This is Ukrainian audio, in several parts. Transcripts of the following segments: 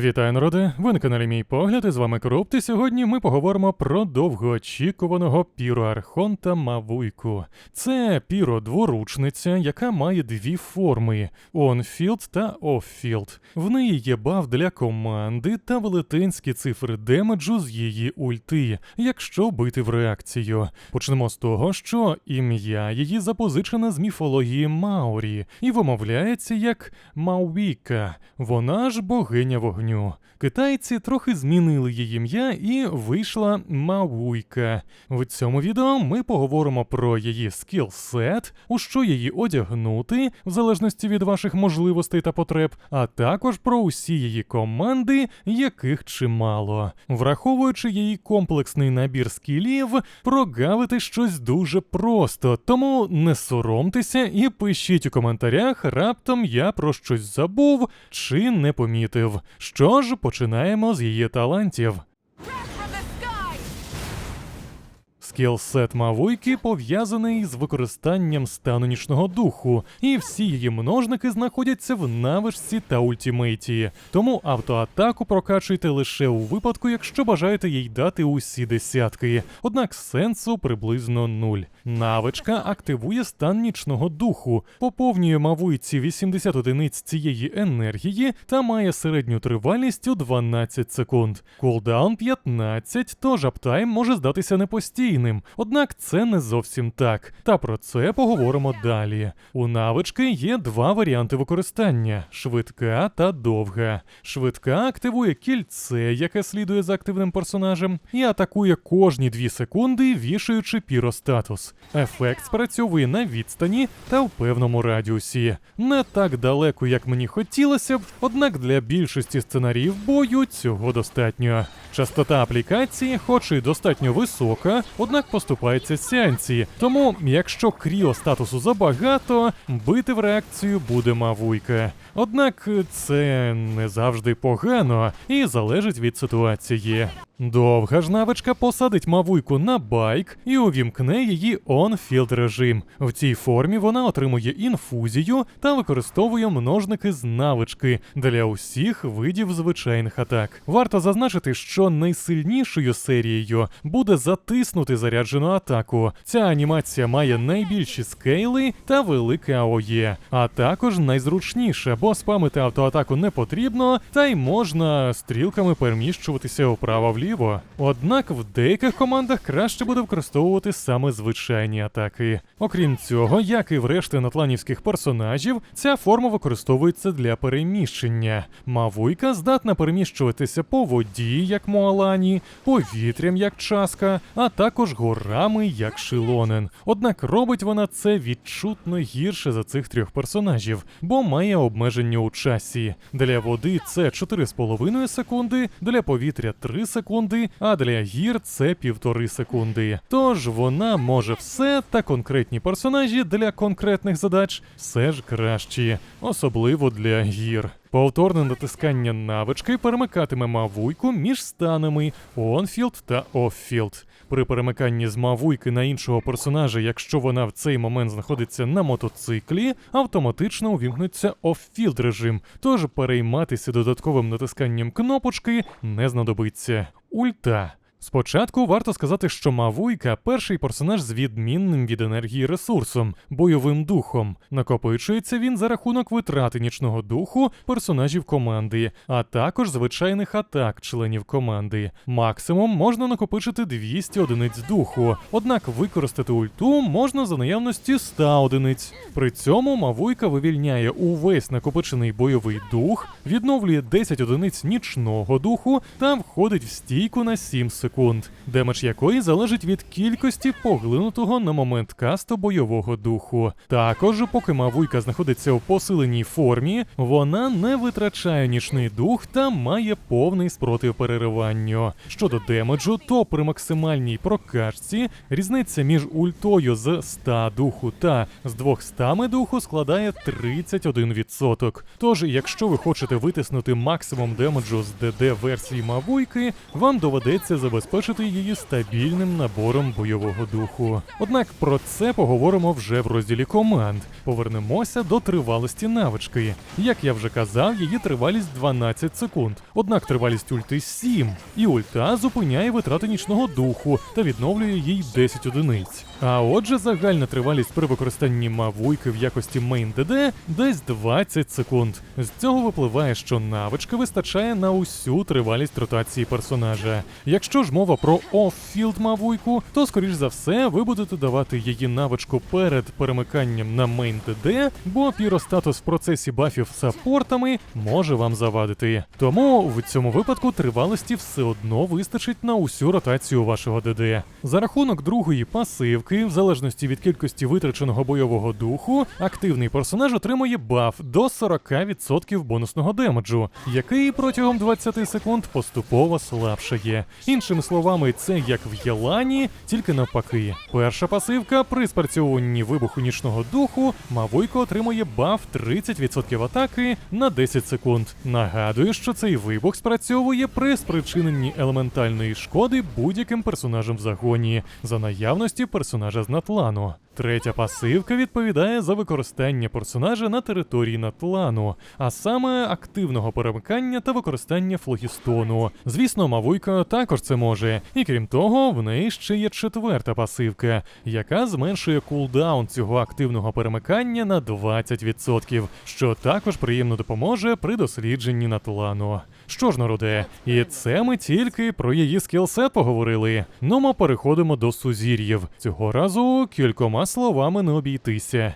Вітаю, народи! Ви на каналі Мій Погляд, і з вами Крупт, і сьогодні ми поговоримо про довгоочікуваного піроархонта Мавуйку. Це піро-дворучниця, яка має дві форми: онфілд та оффілд. В неї є баф для команди та велетенські цифри демеджу з її ульти, якщо бити в реакцію. Почнемо з того, що ім'я її запозичене з міфології Маорі і вимовляється як Мауіка. Вона ж богиня вогню огню, Китайці трохи змінили її ім'я і вийшла Мауйка. В цьому відео ми поговоримо про її скілсет, у що її одягнути, в залежності від ваших можливостей та потреб, а також про усі її команди, яких чимало. Враховуючи її комплексний набір скілів, прогавити щось дуже просто, тому не соромтеся і пишіть у коментарях, раптом я про щось забув чи не помітив. Що ж, починаємо з її талантів. Скілсет Мавуйки пов'язаний з використанням стану нічного духу, і всі її множники знаходяться в навичці та ультімейті. Тому автоатаку прокачуйте лише у випадку, якщо бажаєте їй дати усі десятки. Однак сенсу приблизно нуль. Навичка активує стан нічного духу, поповнює Мавуйці 80 одиниць цієї енергії та має середню тривалість у 12 секунд. Кулдаун 15, тож аптайм може здатися непостійним. Однак це не зовсім так. Та про це поговоримо далі. У навички є два варіанти використання: швидка та довга. Швидка активує кільце, яке слідує за активним персонажем, і атакує кожні 2 секунди, вішаючи піростатус. Ефект спрацьовує на відстані та в певному радіусі. Не так далеко, як мені хотілося б, однак для більшості сценаріїв бою цього достатньо. Частота аплікації, хоч і достатньо висока, однак поступається сеансі. Тому, якщо кріо статусу забагато, бити в реакцію буде мавуйка. Однак це не завжди погано і залежить від ситуації. Довга ж навичка посадить мавуйку на байк і увімкне її on-field режим. В цій формі вона отримує інфузію та використовує множники з навички для усіх видів звичайних атак. Варто зазначити, що найсильнішою серією буде затиснути заряджену атаку. Ця анімація має найбільші скейли та велике АОЄ, а також найзручніше, бо спамити автоатаку не потрібно, та й можна стрілками переміщуватися вправо-вліво. Однак в деяких командах краще буде використовувати саме звичайні атаки. Окрім цього, як і в решти натланівських персонажів, ця форма використовується для переміщення. Мавуйка здатна переміщуватися по воді, як Моалані, повітрям, як часка, а також горами, як Шилонен. Однак робить вона це відчутно гірше за цих трьох персонажів, бо має обмеження у часі. Для води це 4,5 секунди, для повітря 3 секунди, а для гір це півтори секунди. Тож вона може все, та конкретні персонажі для конкретних задач все ж кращі, особливо для гір. Повторне натискання навички перемикатиме мавуйку між станами онфілд та оффілд. При перемиканні з мавуйки на іншого персонажа, якщо вона в цей момент знаходиться на мотоциклі, автоматично увімкнеться оффілд режим, тож перейматися додатковим натисканням кнопочки не знадобиться. Ульта. Спочатку варто сказати, що Мавуйка перший персонаж з відмінним від енергії ресурсом, бойовим духом. Накопичується він за рахунок витрати нічного духу персонажів команди, а також звичайних атак членів команди. Максимум можна накопичити 200 одиниць духу, однак використати ульту можна за наявності 100 одиниць. При цьому Мавуйка вивільняє увесь накопичений бойовий дух, відновлює 10 одиниць нічного духу та входить в стійку на 7 секунд секунд, демедж якої залежить від кількості поглинутого на момент касту бойового духу. Також, поки Мавуйка знаходиться у посиленій формі, вона не витрачає нічний дух та має повний спротив перериванню. Щодо демеджу, то при максимальній прокачці різниця між ультою з 100 духу та з 200 духу складає 31%. Тож, якщо ви хочете витиснути максимум демеджу з ДД версії Мавуйки, вам доведеться забезпечити забезпечити її стабільним набором бойового духу. Однак про це поговоримо вже в розділі команд. Повернемося до тривалості навички. Як я вже казав, її тривалість 12 секунд. Однак тривалість ульти 7, і ульта зупиняє витрати нічного духу та відновлює їй 10 одиниць. А отже, загальна тривалість при використанні мавуйки в якості мейн ДД десь 20 секунд. З цього випливає, що навички вистачає на усю тривалість ротації персонажа. Якщо ж мова про оффілд мавуйку, то скоріш за все ви будете давати її навичку перед перемиканням на мейн ДД, бо піростатус в процесі бафів саппортами може вам завадити. Тому в цьому випадку тривалості все одно вистачить на усю ротацію вашого ДД. За рахунок другої пасивки, в залежності від кількості витраченого бойового духу, активний персонаж отримує баф до 40% бонусного демеджу, який протягом 20 секунд поступово слабшає. Іншими словами, це як в Єлані, тільки навпаки. Перша пасивка при спрацьовуванні вибуху нічного духу Мавуйко отримує баф 30% атаки на 10 секунд. Нагадую, що цей вибух спрацьовує при спричиненні елементальної шкоди будь-яким персонажем в загоні за наявності персонажа з Натлану. Третя пасивка відповідає за використання персонажа на території Натлану, а саме активного перемикання та використання флогістону. Звісно, Мавуйка також це може, і крім того, в неї ще є четверта пасивка, яка зменшує кулдаун цього активного перемикання на 20%, що також приємно допоможе при дослідженні Натлану. Що ж, народе, і це ми тільки про її скілсет поговорили. Ну, ми переходимо до сузір'їв. Цього разу кількома словами не обійтися.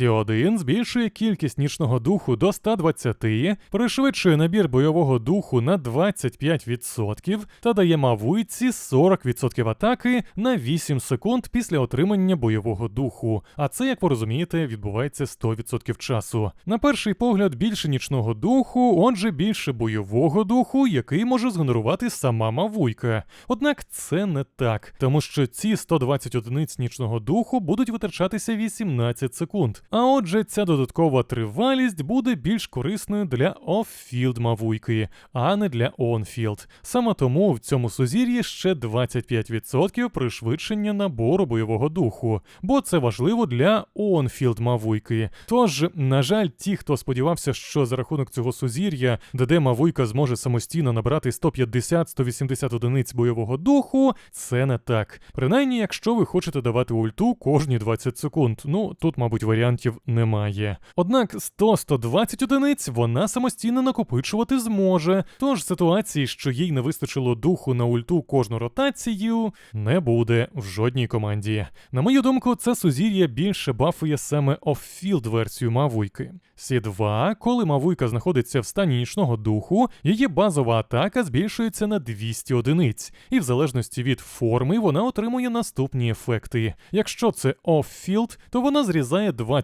Сі1 збільшує кількість нічного духу до 120, пришвидшує набір бойового духу на 25% та дає мавуйці 40% атаки на 8 секунд після отримання бойового духу. А це, як ви розумієте, відбувається 100% часу. На перший погляд, більше нічного духу, отже, більше бойового духу, який може згенерувати сама мавуйка. Однак це не так, тому що ці 120 одиниць нічного духу будуть витрачатися 18 секунд. А отже, ця додаткова тривалість буде більш корисною для оффілд мавуйки, а не для онфілд. Саме тому в цьому сузір'ї ще 25% пришвидшення набору бойового духу, бо це важливо для онфілд мавуйки. Тож, на жаль, ті, хто сподівався, що за рахунок цього сузір'я, ДД Мавуйка зможе самостійно набрати 150-180 одиниць бойового духу, це не так. Принаймні, якщо ви хочете давати ульту кожні 20 секунд. Ну тут, мабуть, варіантів немає. Однак 100-120 одиниць вона самостійно накопичувати зможе. Тож ситуації, що їй не вистачило духу на ульту кожну ротацію, не буде в жодній команді. На мою думку, це сузір'я більше бафує саме оффілд версію Мавуйки. Сі2, коли Мавуйка знаходиться в стані нічного духу, її базова атака збільшується на 200 одиниць, і в залежності від форми вона отримує наступні ефекти. Якщо це оффілд, то вона зрізає 20%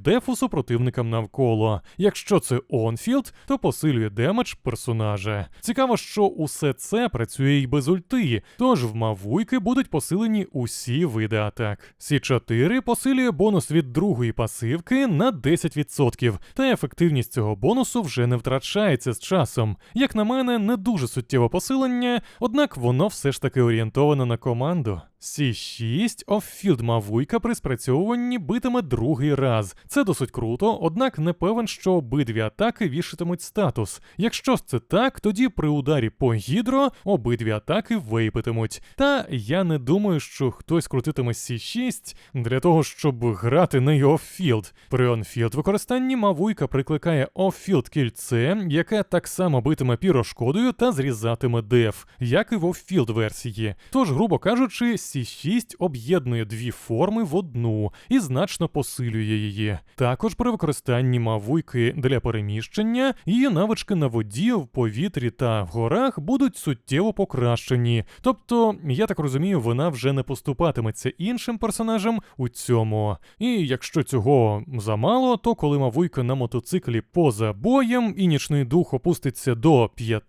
дефу супротивникам навколо. Якщо це онфілд, то посилює демедж персонажа. Цікаво, що усе це працює й без ульти, тож в Мавуйки будуть посилені усі види атак. Сі4 посилює бонус від другої пасивки на 10%, та ефективність цього бонусу вже не втрачається з часом. Як на мене, не дуже суттєве посилення, однак воно все ж таки орієнтоване на команду. Сі6 оффілд Мавуйка при спрацьовуванні битиме другий раз. Це досить круто, однак не певен, що обидві атаки вішатимуть статус. Якщо ж це так, тоді при ударі по гідро обидві атаки вейпитимуть. Та я не думаю, що хтось крутитиме Сі6 для того, щоб грати нею оффілд. При онфілд використанні Мавуйка прикликає оффілд кільце, яке так само битиме пірошкодою та зрізатиме деф, як і в оффілд версії. Тож, грубо кажучи, Сі6 об'єднує дві форми в одну і значно посилює її. Також при використанні мавуйки для переміщення її навички на воді, в повітрі та в горах будуть суттєво покращені. Тобто, я так розумію, вона вже не поступатиметься іншим персонажам у цьому. І якщо цього замало, то коли мавуйка на мотоциклі поза боєм і нічний дух опуститься до 5,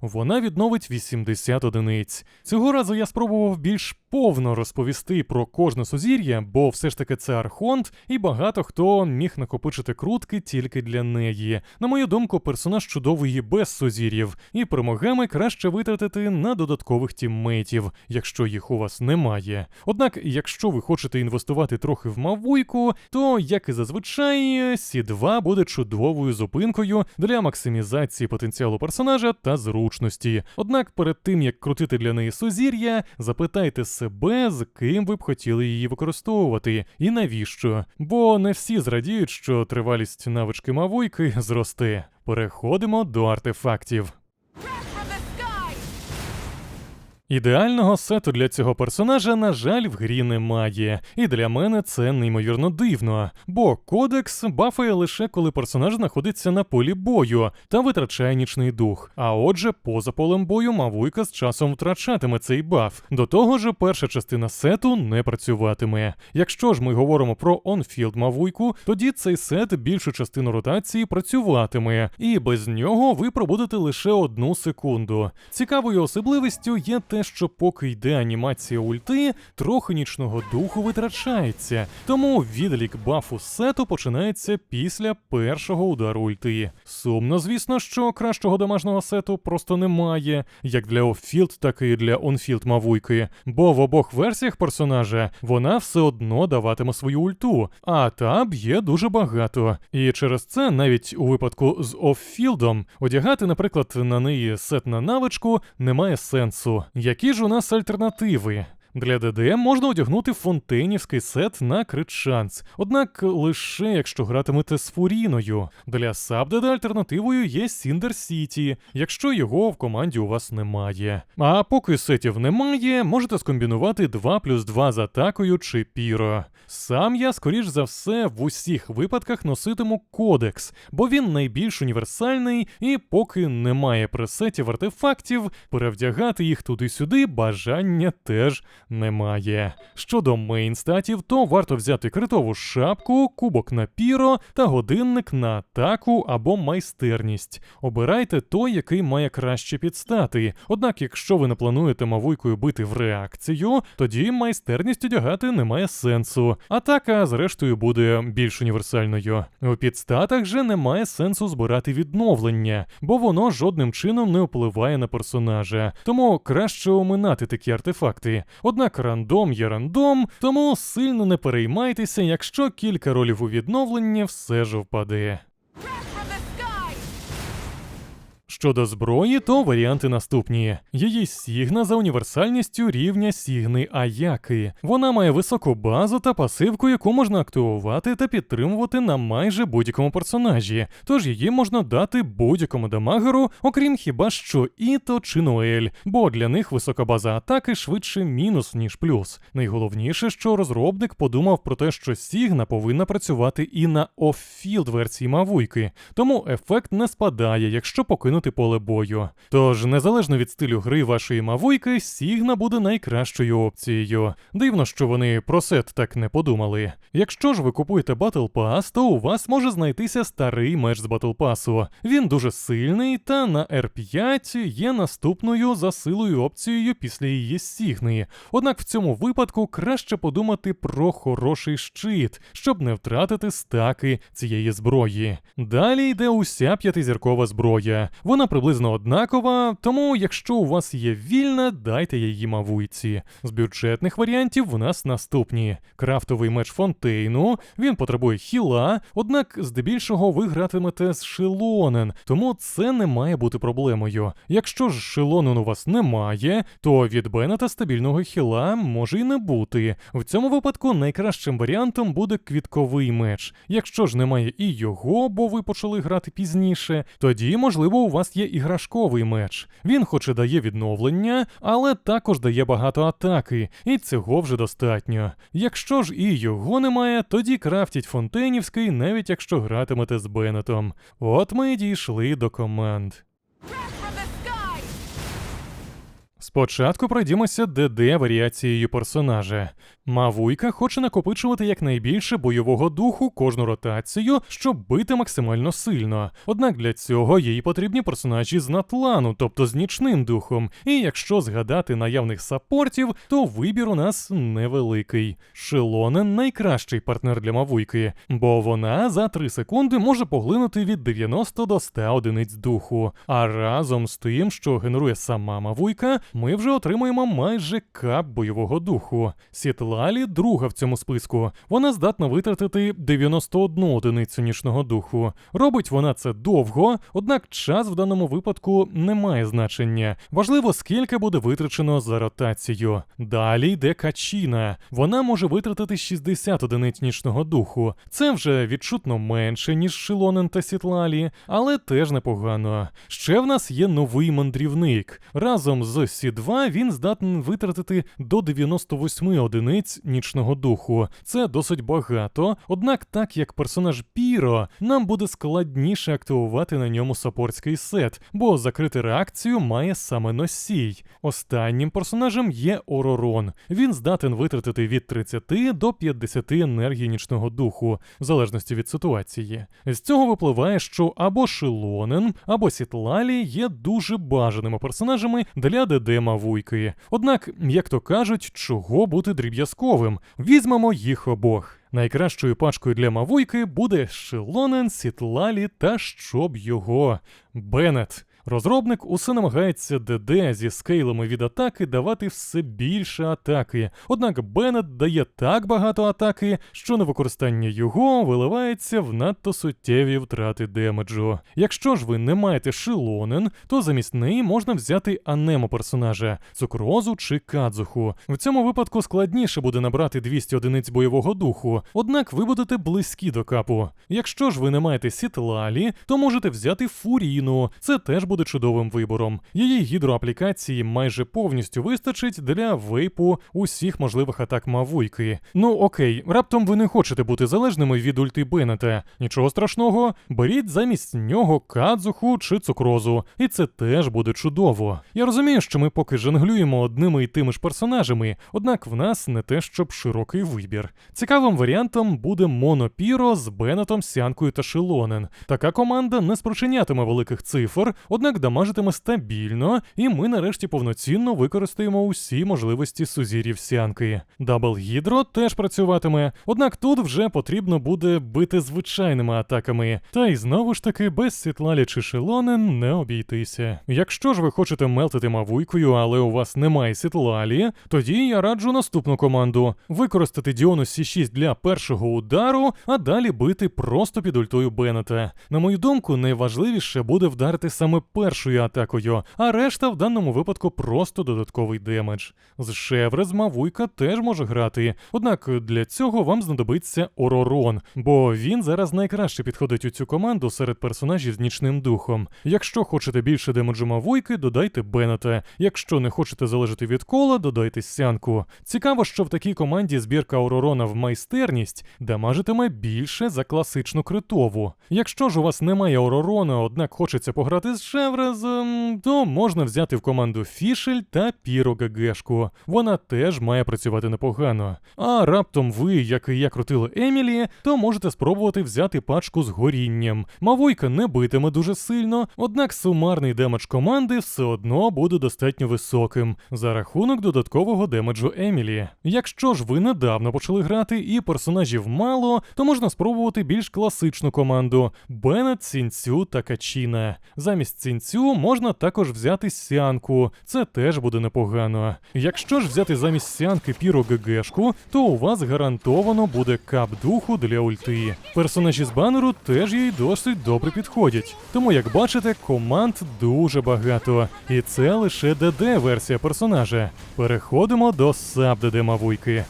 вона відновить 80 одиниць. Цього разу я спробував більш повно розповісти про кожне сузір'я, бо все ж таки це архонт, і багато хто міг накопичити крутки тільки для неї. На мою думку, персонаж чудовий без сузір'їв, і перемогами краще витратити на додаткових тіммейтів, якщо їх у вас немає. Однак, якщо ви хочете інвестувати трохи в мавуйку, то як і зазвичай, Сі2 буде чудовою зупинкою для максимізації потенціалу персонажа та зручності. Однак перед тим як крутити для неї сузір'я, запитайте себе, з ким ви б хотіли її використовувати і навіщо. Бо не всі зрадіють, що тривалість навички мавуйки зросте. Переходимо до артефактів. Ідеального сету для цього персонажа, на жаль, в грі немає, і для мене це неймовірно дивно, бо кодекс бафає лише коли персонаж знаходиться на полі бою та витрачає нічний дух. А отже, поза полем бою Мавуйка з часом втрачатиме цей баф. До того ж, перша частина сету не працюватиме. Якщо ж ми говоримо про онфілд Мавуйку, тоді цей сет більшу частину ротації працюватиме, і без нього ви пробудете лише одну секунду. Цікавою особливістю є те, що поки йде анімація ульти, трохи нічного духу витрачається, тому відлік бафу сету починається після першого удару ульти. Сумно, звісно, що кращого домашнього сету просто немає, як для оффілд, так і для онфілд мавуйки, бо в обох версіях персонажа вона все одно даватиме свою ульту, а та б'є дуже багато. І через це навіть у випадку з оффілдом одягати, наприклад, на неї сет на навичку немає сенсу. Які ж у нас альтернативи? Для ДД можна одягнути фонтенівський сет на крит шанс, однак лише якщо гратимете з Фуріною. Для Сабдеда альтернативою є Сіндер Сіті, якщо його в команді у вас немає. А поки сетів немає, можете скомбінувати 2 плюс 2 з атакою чи піро. Сам я, скоріш за все, в усіх випадках носитиму кодекс, бо він найбільш універсальний, і поки немає пресетів артефактів, перевдягати їх туди-сюди бажання теж немає. Щодо мейнстатів, то варто взяти критову шапку, кубок на піро та годинник на атаку або майстерність. Обирайте той, який має краще підстати. Однак, якщо ви не плануєте мавуйкою бити в реакцію, тоді майстерність одягати немає сенсу. Атака, зрештою, буде більш універсальною. У підстатах же немає сенсу збирати відновлення, бо воно жодним чином не впливає на персонажа. Тому краще оминати такі артефакти. Рандом є рандом, тому сильно не переймайтеся, якщо кілька ролів у відновленні все ж впаде. Щодо зброї, то варіанти наступні: її сігна за універсальністю рівня сігни Аяки. Вона має високу базу та пасивку, яку можна активувати та підтримувати на майже будь-якому персонажі. Тож її можна дати будь-якому дамагеру, окрім хіба що Іто чи Ноель, бо для них висока база атаки швидше мінус, ніж плюс. Найголовніше, що розробник подумав про те, що Сігна повинна працювати і на оффілд версії Мавуйки, тому ефект не спадає, якщо покинути поле бою. Тож, незалежно від стилю гри вашої Мавуйки, Сігна буде найкращою опцією. Дивно, що вони про сет так не подумали. Якщо ж ви купуєте Battle Pass, то у вас може знайтися старий меч з Battle Pass. Він дуже сильний, та на R5 є наступною за силою опцією після її Сігни. Однак в цьому випадку краще подумати про хороший щит, щоб не втратити стаки цієї зброї. Далі йде уся п'ятизіркова зброя. Вона приблизно однакова, тому якщо у вас є вільна, дайте її мавуйці. З бюджетних варіантів в нас наступні: крафтовий меч фонтейну, він потребує хіла, однак здебільшого ви гратимете з шилонен, тому це не має бути проблемою. Якщо ж шилонен у вас немає, то від Беннета стабільного хіла може й не бути. В цьому випадку найкращим варіантом буде квітковий меч. Якщо ж немає і його, бо ви почали грати пізніше, тоді, можливо, у вас є іграшковий меч. Він хоч і дає відновлення, але також дає багато атаки, і цього вже достатньо. Якщо ж і його немає, тоді крафтіть фонтенівський, навіть якщо гратимете з Беннетом. От ми і дійшли до команд. Спочатку пройдімося ДД варіацією персонажа. Мавуйка хоче накопичувати якнайбільше бойового духу кожну ротацію, щоб бити максимально сильно. Однак для цього їй потрібні персонажі з натлану, тобто з нічним духом. І якщо згадати наявних саппортів, то вибір у нас невеликий. Шилонен найкращий партнер для Мавуйки, бо вона за 3 секунди може поглинути від 90 до 100 одиниць духу. А разом з тим, що генерує сама Мавуйка, ми вже отримуємо майже кап бойового духу. Сітлалі друга в цьому списку. Вона здатна витратити 91 одиницю нічного духу. Робить вона це довго, однак час в даному випадку не має значення. Важливо, скільки буде витрачено за ротацію. Далі йде Качіна. Вона може витратити 60 одиниць нічного духу. Це вже відчутно менше, ніж Шилонен та Сітлалі, але теж непогано. Ще в нас є новий мандрівник. Разом з Сі2 він здатен витратити до 98 одиниць нічного духу. Це досить багато, однак, так як персонаж Піро, нам буде складніше активувати на ньому саппортський сет, бо закрити реакцію має саме носій. Останнім персонажем є Оророн. Він здатен витратити від 30 до 50 енергії нічного духу, в залежності від ситуації. З цього випливає, що або Шилонен, або Сітлалі є дуже бажаними персонажами для ДД Мавуйки. Однак, як то кажуть, чого бути дріб'язковим? Візьмемо їх обох. Найкращою пачкою для Мавуйки буде Шилонен, Сітлалі та щоб його Беннет. Розробник усе намагається ДД зі скейлами від атаки давати все більше атаки. Однак Беннет дає так багато атаки, що на використання його виливається в надто суттєві втрати демеджу. Якщо ж ви не маєте шилонен, то замість неї можна взяти анемо персонажа цукрозу чи кадзуху. В цьому випадку складніше буде набрати 200 одиниць бойового духу, однак ви будете близькі до капу. Якщо ж ви не маєте сітлалі, то можете взяти фуріну. Це теж буде чудовим вибором. Її гідроаплікації майже повністю вистачить для вейпу усіх можливих атак Мавуйки. Ну окей, раптом ви не хочете бути залежними від ульти Беннета. Нічого страшного, беріть замість нього кадзуху чи цукрозу, і це теж буде чудово. Я розумію, що ми поки жонглюємо одними і тими ж персонажами, однак в нас не те, щоб широкий вибір. Цікавим варіантом буде Монопіро з Беннетом, Сянкою та Шилонен. Така команда не спричинятиме великих цифр, однак дамажитиме стабільно, і ми нарешті повноцінно використаємо усі можливості сузірів сянки. Дабл Гідро теж працюватиме, однак тут вже потрібно буде бити звичайними атаками. Та й знову ж таки без Сітлалі чи Шилонен не обійтися. Якщо ж ви хочете мелтити мавуйкою, але у вас немає Сітлалі, тоді я раджу наступну команду: використати Діону Сі6 для першого удару, а далі бити просто під ультою Беннета. На мою думку, найважливіше буде вдарити саме першою атакою, а решта в даному випадку просто додатковий демедж. З Шеврез Мавуйка теж може грати, однак для цього вам знадобиться Оророн, бо він зараз найкраще підходить у цю команду серед персонажів з нічним духом. Якщо хочете більше демеджу Мавуйки, додайте Беннета. Якщо не хочете залежати від кола, додайте Сянку. Цікаво, що в такій команді збірка Оророна в майстерність дамажитиме більше за класичну критову. Якщо ж у вас немає Оророна, однак хочеться пограти з Шеврезом, то можна взяти в команду Фішель та Піро ГГшку. Вона теж має працювати непогано. А раптом ви, як і я крутили Емілі, то можете спробувати взяти пачку з горінням. Мавойка не битиме дуже сильно, однак сумарний демедж команди все одно буде достатньо високим за рахунок додаткового демеджу Емілі. Якщо ж ви недавно почали грати і персонажів мало, то можна спробувати більш класичну команду Беннет, Цінцю та Качіна. Замість Цінцю можна також взяти Сянку, це теж буде непогано. Якщо ж взяти замість Сянки Піро ГГшку, то у вас гарантовано буде кап духу для ульти. Персонажі з банеру теж їй досить добре підходять. Тому, як бачите, команд дуже багато. І це лише ДД-версія персонажа. Переходимо до саб ДД Мавуйки.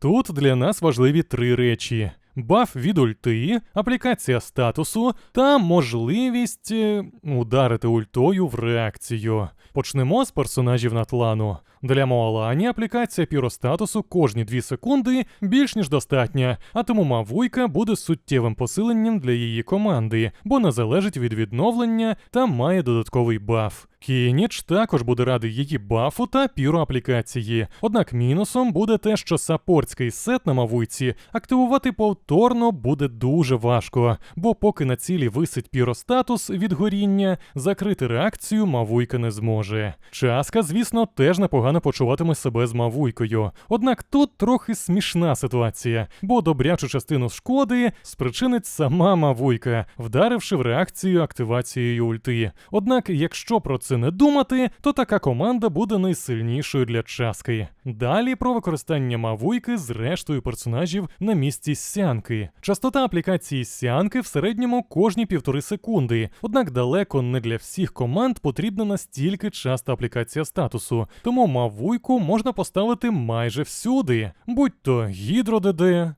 Тут для нас важливі три речі: баф від ульти, аплікація статусу та можливість е, ударити ультою в реакцію. Почнемо з персонажів Натлану. Для Моалані аплікація піростатусу кожні 2 секунди більш ніж достатня, а тому Мавуйка буде суттєвим посиленням для її команди, бо не залежить від відновлення та має додатковий баф. Кініч також буде радий її бафу та піроаплікації. Однак мінусом буде те, що саппортський сет на Мавуйці активувати повторно буде дуже важко, бо поки на цілі висить піростатус від горіння, закрити реакцію Мавуйка не зможе. Часка, звісно, теж непогано почуватиме себе з Мавуйкою. Однак тут трохи смішна ситуація, бо добрячу частину шкоди спричинить сама Мавуйка, вдаривши в реакцію активацією ульти. Однак, якщо про це не думати, то така команда буде найсильнішою для часки. Далі про використання Мавуйки з рештою персонажів на місці сянки. Частота аплікації сянки в середньому кожні півтори секунди, однак далеко не для всіх команд потрібна настільки часта аплікація статусу, тому Мавуйку можна поставити майже всюди, будь то Гідро ДД,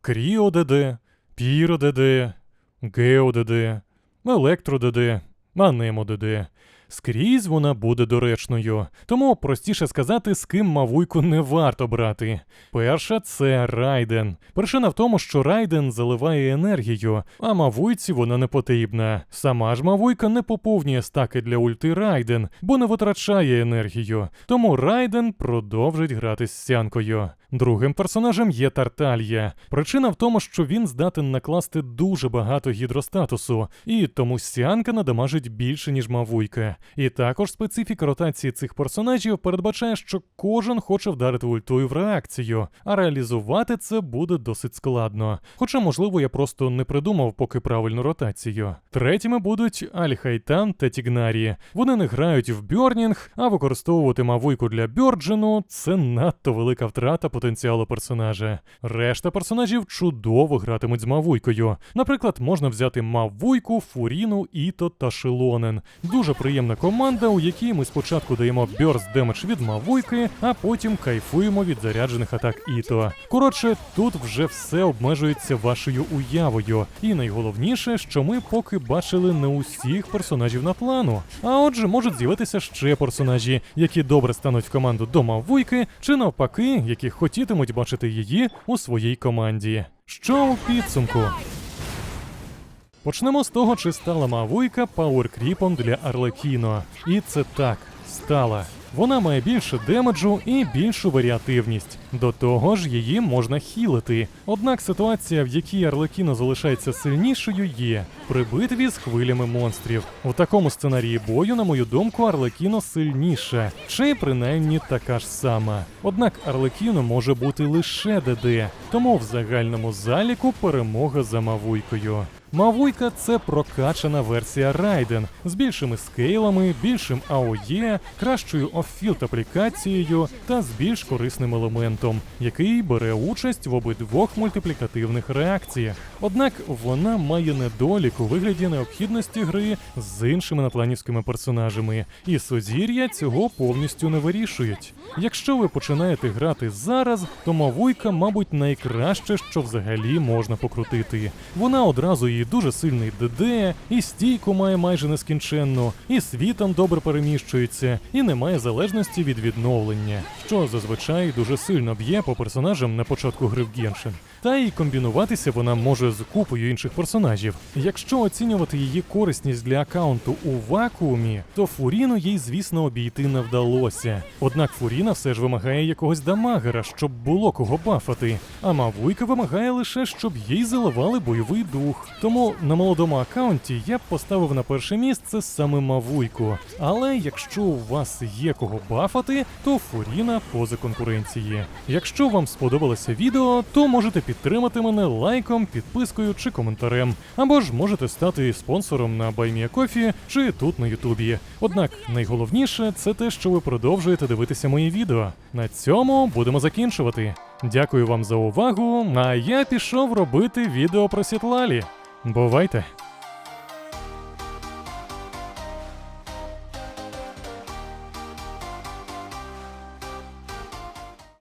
Кріо ДД, Піро ДД, Скрізь вона буде доречною, тому простіше сказати, з ким Мавуйку не варто брати. Перша це Райден. Причина в тому, що Райден заливає енергію, а Мавуйці вона не потрібна. Сама ж Мавуйка не поповнює стаки для ульти Райден, бо не витрачає енергію. Тому Райден продовжить грати з сянкою. Другим персонажем є Тарталья. Причина в тому, що він здатен накласти дуже багато гідростатусу, і тому сянка надамажить більше, ніж Мавуйка. І також специфіка ротації цих персонажів передбачає, що кожен хоче вдарити ультою в реакцію, а реалізувати це буде досить складно. Хоча, можливо, я просто не придумав поки правильну ротацію. Третіми будуть Альхайтан та Тігнарі. Вони не грають в бьорнінг, а використовувати Мавуйку для бьорджену це надто велика втрата потенціалу персонажа. Решта персонажів чудово гратимуть з Мавуйкою. Наприклад, можна взяти Мавуйку, Фуріну, Іто та Шилонен. Дуже приємна команда, у якій ми спочатку даємо бьорст демедж від Мавуйки, а потім кайфуємо від заряджених атак Іто. Коротше, тут вже все обмежується вашою уявою. І найголовніше, що ми поки бачили не усіх персонажів на плану. А отже, можуть з'явитися ще персонажі, які добре стануть в команду до Мавуйки, чи навпаки, які хотітимуть бачити її у своїй команді. Що у підсумку? Почнемо з того, чи стала Мавуйка пауеркріпом для Арлекіно. І це так, стала. Вона має більше демеджу і більшу варіативність. До того ж, її можна хілити. Однак ситуація, в якій Арлекіно залишається сильнішою, є при битві з хвилями монстрів. У такому сценарії бою, на мою думку, Арлекіно сильніша, чи принаймні така ж сама. Однак Арлекіно може бути лише ДД, тому в загальному заліку перемога за Мавуйкою. Мавуйка це прокачана версія Райден з більшими скейлами, більшим АОЄ, кращою оффілд аплікацією та з більш корисним елементом, який бере участь в обидвох мультиплікативних реакціях. Однак вона має недолік у вигляді необхідності гри з іншими напланівськими персонажами, і сузір'я цього повністю не вирішують. Якщо ви починаєте грати зараз, то Мавуйка, мабуть, найкраще, що взагалі можна покрутити. Вона одразу дуже сильний ДД, і стійку має майже нескінченну, і світом добре переміщується, і не має залежності від відновлення, що зазвичай дуже сильно б'є по персонажам на початку гри в Геншин. Та й комбінуватися вона може з купою інших персонажів. Якщо оцінювати її корисність для аккаунту у вакуумі, то Фуріну їй, звісно, обійти не вдалося. Однак Фуріна все ж вимагає якогось дамагера, щоб було кого бафати. А Мавуйка вимагає лише, щоб їй заливали бойовий дух. Тому на молодому аккаунті я б поставив на перше місце саме Мавуйку. Але якщо у вас є кого бафати, то Фуріна поза конкуренції. Якщо вам сподобалося відео, то можете підтримати мене лайком, підпискою чи коментарем, або ж можете стати спонсором на BuyMeACoffee чи тут на Ютубі. Однак найголовніше це те, що ви продовжуєте дивитися мої відео. На цьому будемо закінчувати. Дякую вам за увагу. А я пішов робити відео про Сітлалі. Бувайте!